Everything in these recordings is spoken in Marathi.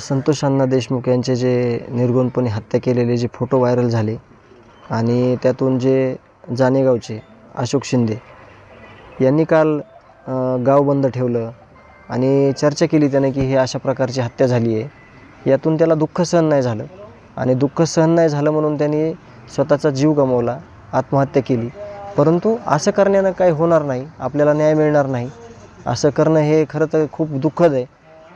संतोष अण्णा देशमुख यांचे जे निर्गुणपणे हत्या केलेले जे फोटो व्हायरल झाले आणि त्यातून जे जानेगावचे अशोक शिंदे यांनी काल गाव बंद ठेवलं आणि चर्चा केली त्याने की हे अशा प्रकारची हत्या झाली आहे. यातून त्याला दुःख सहन नाही झालं आणि दुःख सहन नाही झालं म्हणून त्यांनी स्वतःचा जीव गमावला आत्महत्या केली. परंतु असं करण्यानं काही होणार नाही आपल्याला न्याय मिळणार नाही. असं करणं हे खरं तर खूप दुःखद आहे.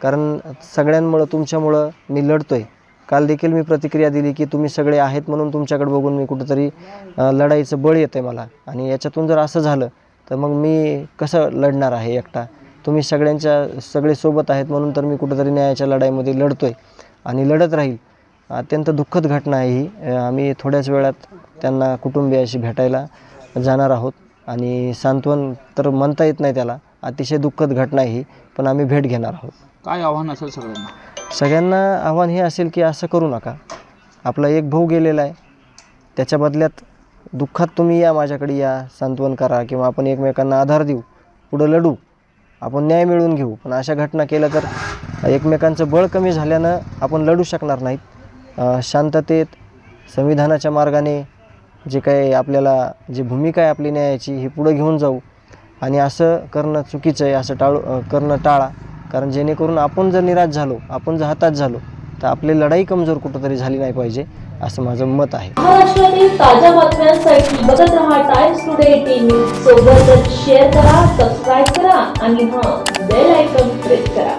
कारण सगळ्यांमुळं तुमच्यामुळं मी लढतो आहे काल देखील मी प्रतिक्रिया दिली की तुम्ही सगळे आहेत म्हणून तुमच्याकडे बघून मी कुठंतरी लढाईचं बळ येतं आहे मला. आणि याच्यातून जर असं झालं तर मग मी कसं लढणार आहे एकटा? तुम्ही सगळ्यांच्या सगळे सोबत आहेत म्हणून तर मी कुठंतरी न्यायाच्या लढाईमध्ये लढतो आहे आणि लढत राहील. अत्यंत दुःखद घटना आहे ही. आम्ही थोड्याच वेळात त्यांना कुटुंबियाशी भेटायला जाणार आहोत. आणि सांत्वन तर म्हणता येत नाही त्याला. अतिशय दुःखद घटना आहे ही पण आम्ही भेट घेणार आहोत. काय आव्हान असेल सगळ्यांना? सगळ्यांना आव्हान हे असेल की असं करू नका. आपला एक भाऊ गेलेला आहे. त्याच्या बदल्यात दुःखात तुम्ही या माझ्याकडे या सांत्वन करा किंवा आपण एकमेकांना आधार देऊ पुढं लढू आपण न्याय मिळवून घेऊ. पण अशा घटना केल्या तर एकमेकांचं बळ कमी झाल्यानं आपण लढू शकणार नाहीत. अ, शांततेत संविधानाच्या मार्गाने जे काही आपल्याला जी भूमिका आहे आपली न्यायाची ही पुढं घेऊन जाऊ. आणि असं करणं चुकीचं आहे असं टाळू करणं टाळा. कारण जेणेकरून आपण जर निराश झालो आपण जर हातात झालो तर आपली लढाई कमजोर कुठंतरी झाली नाही पाहिजे असं माझं मत आहे. महाराष्ट्रातील ताज्या बातम्यांसाठी बघत राहा टाइम्स टुडे एटीन न्यूज सोबतच शेअर करा सबस्क्राईब करा आणि हां बेल आयकॉन प्रेस करा.